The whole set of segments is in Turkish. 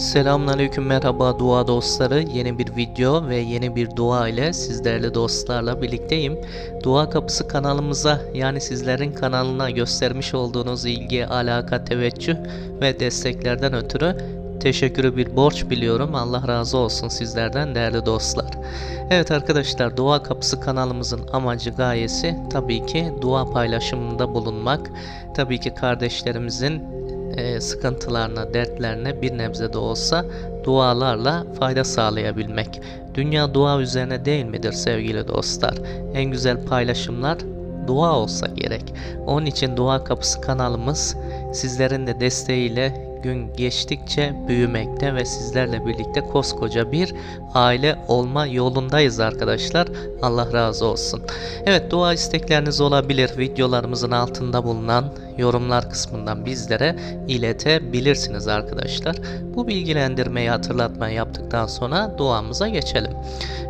Selamünaleyküm merhaba dua dostları. Yeni bir video ve yeni bir dua ile sizlerle dostlarla birlikteyim. Dua Kapısı kanalımıza yani sizlerin kanalına göstermiş olduğunuz ilgi, alaka, teveccüh ve desteklerden ötürü teşekkürü bir borç biliyorum. Allah razı olsun sizlerden değerli dostlar. Evet arkadaşlar Dua Kapısı kanalımızın amacı gayesi tabii ki dua paylaşımında bulunmak. Tabii ki kardeşlerimizin e, sıkıntılarına, dertlerine bir nebze de olsa dualarla fayda sağlayabilmek. Dünya dua üzerine değil midir sevgili dostlar? En güzel paylaşımlar dua olsa gerek. Onun için Dua Kapısı kanalımız sizlerin de desteğiyle gün geçtikçe büyümekte ve sizlerle birlikte koskoca bir aile olma yolundayız arkadaşlar. Allah razı olsun. Evet dua istekleriniz olabilir. Videolarımızın altında bulunan yorumlar kısmından bizlere iletebilirsiniz arkadaşlar. Bu bilgilendirmeyi hatırlatmayı yaptıktan sonra duamıza geçelim.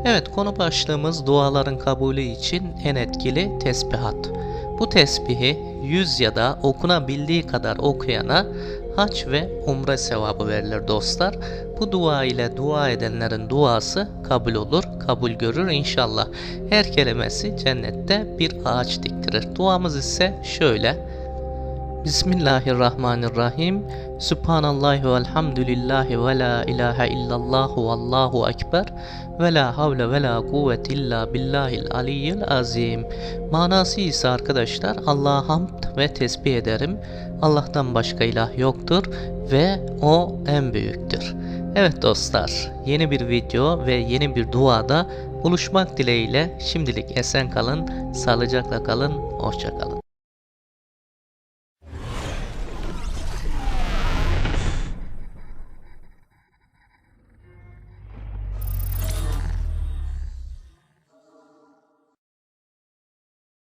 Evet konu başlığımız duaların kabulü için en etkili tesbihat. Bu tesbihi yüz ya da okunabildiği kadar okuyana haç ve umre sevabı verilir dostlar. Bu dua ile dua edenlerin duası kabul olur, kabul görür inşallah. Her kelimesi cennette bir ağaç diktirir. Duamız ise şöyle. Bismillahirrahmanirrahim. Subhanallahi ve elhamdülillahi ve la ilahe illallah ve allahu ekber ve la havle ve la kuvvet illa billahil aliyyil azim. Manası ise arkadaşlar Allah'a hamd ve tesbih ederim. Allah'tan başka ilah yoktur ve o en büyüktür. Evet dostlar yeni bir video ve yeni bir duada buluşmak dileğiyle şimdilik esen kalın, sağlıcakla kalın, hoşça kalın.